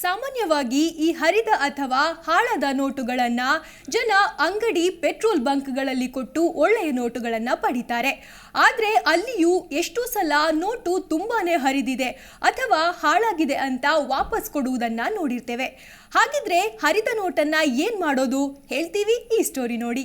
ಸಾಮಾನ್ಯವಾಗಿ ಈ ಹರಿದ ಅಥವಾ ಹಾಳಾದ ನೋಟುಗಳನ್ನು ಜನ ಅಂಗಡಿ ಪೆಟ್ರೋಲ್ ಬಂಕ್ಗಳಲ್ಲಿ ಕೊಟ್ಟು ಒಳ್ಳೆಯ ನೋಟುಗಳನ್ನು ಪಡಿತಾರೆ. ಆದರೆ ಅಲ್ಲಿಯೂ ಎಷ್ಟು ಸಲ ನೋಟು ತುಂಬಾ ಹರಿದಿದೆ ಅಥವಾ ಹಾಳಾಗಿದೆ ಅಂತ ವಾಪಸ್ ಕೊಡುವುದನ್ನು ನೋಡಿರ್ತೇವೆ. ಹಾಗಿದ್ರೆ ಹರಿದ ನೋಟನ್ನು ಏನು ಮಾಡೋದು? ಹೇಳ್ತೀವಿ ಈ ಸ್ಟೋರಿ ನೋಡಿ.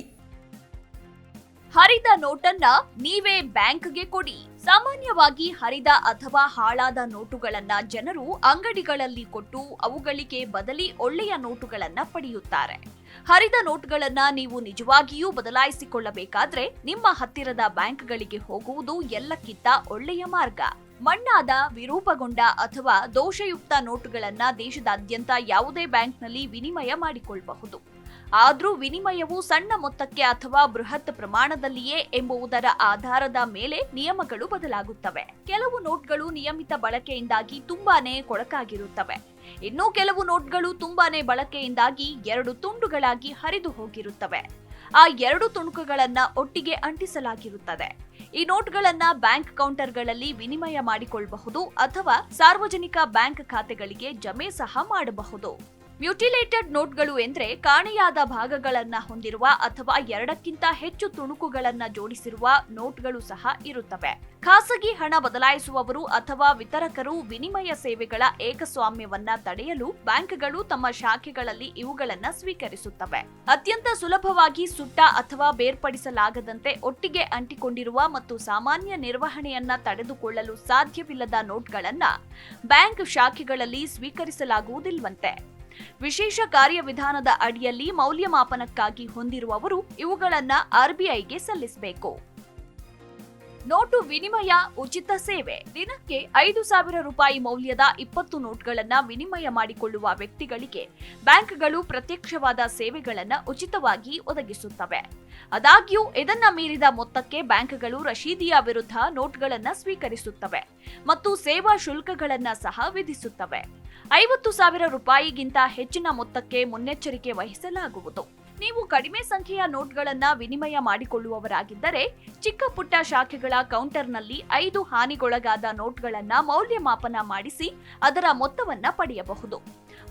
ಹರಿದ ನೋಟನ್ನ ನೀವೇ ಬ್ಯಾಂಕ್ಗೆ ಕೊಡಿ. ಸಾಮಾನ್ಯವಾಗಿ ಹರಿದ ಅಥವಾ ಹಾಳಾದ ನೋಟುಗಳನ್ನ ಜನರು ಅಂಗಡಿಗಳಲ್ಲಿ ಕೊಟ್ಟು ಅವುಗಳಿಗೆ ಬದಲಿ ಒಳ್ಳೆಯ ನೋಟುಗಳನ್ನ ಪಡೆಯುತ್ತಾರೆ. ಹರಿದ ನೋಟುಗಳನ್ನ ನೀವು ನಿಜವಾಗಿಯೂ ಬದಲಾಯಿಸಿಕೊಳ್ಳಬೇಕಾದ್ರೆ ನಿಮ್ಮ ಹತ್ತಿರದ ಬ್ಯಾಂಕ್ಗಳಿಗೆ ಹೋಗುವುದು ಎಲ್ಲಕ್ಕಿಂತ ಒಳ್ಳೆಯ ಮಾರ್ಗ. ಮಣ್ಣಾದ ವಿರೂಪಗೊಂಡ ಅಥವಾ ದೋಷಯುಕ್ತ ನೋಟುಗಳನ್ನ ದೇಶದಾದ್ಯಂತ ಯಾವುದೇ ಬ್ಯಾಂಕ್ನಲ್ಲಿ ವಿನಿಮಯ ಮಾಡಿಕೊಳ್ಳಬಹುದು ಆದರೂ ವಿನಿಮಯವು ಸಣ್ಣ ಮೊತ್ತಕ್ಕೆ ಅಥವಾ ಬೃಹತ್ ಪ್ರಮಾಣದಲ್ಲಿಯೇ ಎಂಬುದರ ಆಧಾರದ ಮೇಲೆ ನಿಯಮಗಳು ಬದಲಾಗುತ್ತವೆ. ಕೆಲವು ನೋಟ್ಗಳು ನಿಯಮಿತ ಬಳಕೆಯಿಂದಾಗಿ ತುಂಬಾನೇ ಕೊಳಕಾಗಿರುತ್ತವೆ. ಇನ್ನೂ ಕೆಲವು ನೋಟ್ಗಳು ತುಂಬಾನೇ ಬಳಕೆಯಿಂದಾಗಿ ಎರಡು ತುಂಡುಗಳಾಗಿ ಹರಿದು ಹೋಗಿರುತ್ತವೆ. ಆ ಎರಡು ತುಣುಕುಗಳನ್ನ ಒಟ್ಟಿಗೆ ಅಂಟಿಸಲಾಗಿರುತ್ತದೆ. ಈ ನೋಟ್ಗಳನ್ನ ಬ್ಯಾಂಕ್ ಕೌಂಟರ್ಗಳಲ್ಲಿ ವಿನಿಮಯ ಮಾಡಿಕೊಳ್ಳಬಹುದು ಅಥವಾ ಸಾರ್ವಜನಿಕ ಬ್ಯಾಂಕ್ ಖಾತೆಗಳಿಗೆ ಜಮೆ ಸಹ ಮಾಡಬಹುದು. ಮ್ಯೂಟಿಲೇಟೆಡ್ ನೋಟ್ಗಳು ಎಂದರೆ ಕಾಣೆಯಾದ ಭಾಗಗಳನ್ನು ಹೊಂದಿರುವ ಅಥವಾ ಎರಡಕ್ಕಿಂತ ಹೆಚ್ಚು ತುಣುಕುಗಳನ್ನು ಜೋಡಿಸಿರುವ ನೋಟ್ಗಳು ಸಹ ಇರುತ್ತವೆ. ಖಾಸಗಿ ಹಣ ಬದಲಾಯಿಸುವವರು ಅಥವಾ ವಿತರಕರು ವಿನಿಮಯ ಸೇವೆಗಳ ಏಕಸ್ವಾಮ್ಯವನ್ನ ತಡೆಯಲು ಬ್ಯಾಂಕ್ಗಳು ತಮ್ಮ ಶಾಖೆಗಳಲ್ಲಿ ಇವುಗಳನ್ನು ಸ್ವೀಕರಿಸುತ್ತವೆ. ಅತ್ಯಂತ ಸುಲಭವಾಗಿ ಸುಟ್ಟ ಅಥವಾ ಬೇರ್ಪಡಿಸಲಾಗದಂತೆ ಒಟ್ಟಿಗೆ ಅಂಟಿಕೊಂಡಿರುವ ಮತ್ತು ಸಾಮಾನ್ಯ ನಿರ್ವಹಣೆಯನ್ನ ತಡೆದುಕೊಳ್ಳಲು ಸಾಧ್ಯವಿಲ್ಲದ ನೋಟ್ಗಳನ್ನ ಬ್ಯಾಂಕ್ ಶಾಖೆಗಳಲ್ಲಿ ಸ್ವೀಕರಿಸಲಾಗುವುದಿಲ್ವಂತೆ. ವಿಶೇಷ ಕಾರ್ಯವಿಧಾನದ ಅಡಿಯಲ್ಲಿ ಮೌಲ್ಯಮಾಪನಕ್ಕಾಗಿ ಹೊಂದಿರುವವರು ಇವುಗಳನ್ನು ಆರ್ಬಿಐಗೆ ಸಲ್ಲಿಸಬೇಕು. ನೋಟು ವಿನಿಮಯ ಉಚಿತ ಸೇವೆ. ದಿನಕ್ಕೆ ಐದು ಸಾವಿರ ರೂಪಾಯಿ ಮೌಲ್ಯದ ಇಪ್ಪತ್ತು ನೋಟ್ಗಳನ್ನ ವಿನಿಮಯ ಮಾಡಿಕೊಳ್ಳುವ ವ್ಯಕ್ತಿಗಳಿಗೆ ಬ್ಯಾಂಕ್ಗಳು ಪ್ರತ್ಯಕ್ಷವಾದ ಸೇವೆಗಳನ್ನ ಉಚಿತವಾಗಿ ಒದಗಿಸುತ್ತವೆ. ಆದಾಗ್ಯೂ, ಇದನ್ನ ಮೀರಿದ ಮೊತ್ತಕ್ಕೆ ಬ್ಯಾಂಕ್ಗಳು ರಶೀದಿಯ ವಿರುದ್ಧ ನೋಟ್ಗಳನ್ನ ಸ್ವೀಕರಿಸುತ್ತವೆ ಮತ್ತು ಸೇವಾ ಶುಲ್ಕಗಳನ್ನ ಸಹ ವಿಧಿಸುತ್ತವೆ. ಐವತ್ತು ಸಾವಿರ ರೂಪಾಯಿಗಿಂತ ಹೆಚ್ಚಿನ ಮೊತ್ತಕ್ಕೆ ಮುನ್ನೆಚ್ಚರಿಕೆ ವಹಿಸಲಾಗುವುದು. ನೀವು ಕಡಿಮೆ ಸಂಖ್ಯೆಯ ನೋಟ್ಗಳನ್ನ ವಿನಿಮಯ ಮಾಡಿಕೊಳ್ಳುವವರಾಗಿದ್ದರೆ ಚಿಕ್ಕ ಪುಟ್ಟ ಶಾಖೆಗಳ ಕೌಂಟರ್ನಲ್ಲಿ ಐದು ಹಾನಿಗೊಳಗಾದ ನೋಟ್ಗಳನ್ನ ಮೌಲ್ಯಮಾಪನ ಮಾಡಿಸಿ ಅದರ ಮೊತ್ತವನ್ನ ಪಡೆಯಬಹುದು.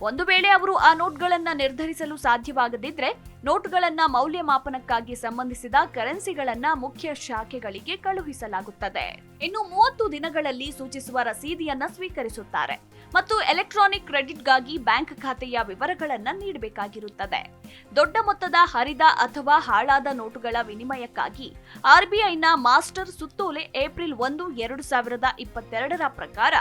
ಒಂದು ವೇಳೆ ಅವರು ಆ ನೋಟ್ಗಳನ್ನು ನಿರ್ಧರಿಸಲು ಸಾಧ್ಯವಾಗದಿದ್ರೆ ನೋಟ್ಗಳನ್ನ ಮೌಲ್ಯಮಾಪನಕ್ಕಾಗಿ ಸಂಬಂಧಿಸಿದ ಕರೆನ್ಸಿಗಳನ್ನ ಮುಖ್ಯ ಶಾಖೆಗಳಿಗೆ ಕಳುಹಿಸಲಾಗುತ್ತದೆ. ಇನ್ನು ಮೂವತ್ತು ದಿನಗಳಲ್ಲಿ ಸೂಚಿಸುವ ರಸೀದಿಯನ್ನ ಸ್ವೀಕರಿಸುತ್ತಾರೆ ಮತ್ತು ಎಲೆಕ್ಟ್ರಾನಿಕ್ ಕ್ರೆಡಿಟ್ಗಾಗಿ ಬ್ಯಾಂಕ್ ಖಾತೆಯ ವಿವರಗಳನ್ನ ನೀಡಬೇಕಾಗಿರುತ್ತದೆ. ದೊಡ್ಡ ಮೊತ್ತದ ಹರಿದ ಅಥವಾ ಹಾಳಾದ ನೋಟುಗಳ ವಿನಿಮಯಕ್ಕಾಗಿ ಆರ್ಬಿಐನ ಮಾಸ್ಟರ್ ಸುತ್ತೋಲೆ ಏಪ್ರಿಲ್ ಒಂದು, ಎರಡು ಸಾವಿರದ ಇಪ್ಪತ್ತೆರಡರ ಪ್ರಕಾರ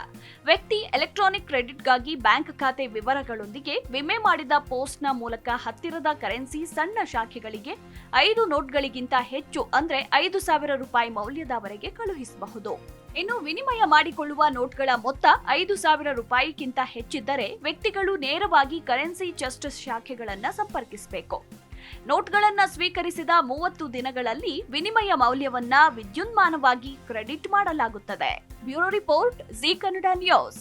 ವ್ಯಕ್ತಿ ಎಲೆಕ್ಟ್ರಾನಿಕ್ ಕ್ರೆಡಿಟ್ಗಾಗಿ ಬ್ಯಾಂಕ್ ಖಾತೆ ವಿವರಗಳೊಂದಿಗೆ ವಿಮೆ ಮಾಡಿದ ಪೋಸ್ಟ್ನ ಮೂಲಕ ಹತ್ತಿರದ ಕರೆನ್ಸಿ ಸಣ್ಣ ಶಾಖೆಗಳಿಗೆ ಐದು ನೋಟ್ಗಳಿಗಿಂತ ಹೆಚ್ಚು, ಅಂದ್ರೆ ಐದು ಸಾವಿರ ರೂಪಾಯಿ ಮೌಲ್ಯದವರೆಗೆ ಕಳುಹಿಸಬಹುದು. ಇನ್ನು ವಿನಿಮಯ ಮಾಡಿಕೊಳ್ಳುವ ನೋಟ್ಗಳ ಮೊತ್ತ ಐದು ಸಾವಿರ ರೂಪಾಯಿಗಿಂತ ಹೆಚ್ಚಿದ್ದರೆ ವ್ಯಕ್ತಿಗಳು ನೇರವಾಗಿ ಕರೆನ್ಸಿ ಚೆಸ್ಟ್ ಶಾಖೆಗಳನ್ನು ಸಂಪರ್ಕಿಸಬೇಕು. ನೋಟ್ಗಳನ್ನ ಸ್ವೀಕರಿಸಿದ ಮೂವತ್ತು ದಿನಗಳಲ್ಲಿ ವಿನಿಮಯ ಮೌಲ್ಯವನ್ನ ವಿದ್ಯುನ್ಮಾನವಾಗಿ ಕ್ರೆಡಿಟ್ ಮಾಡಲಾಗುತ್ತದೆ. Bureau report Zee Kannada news.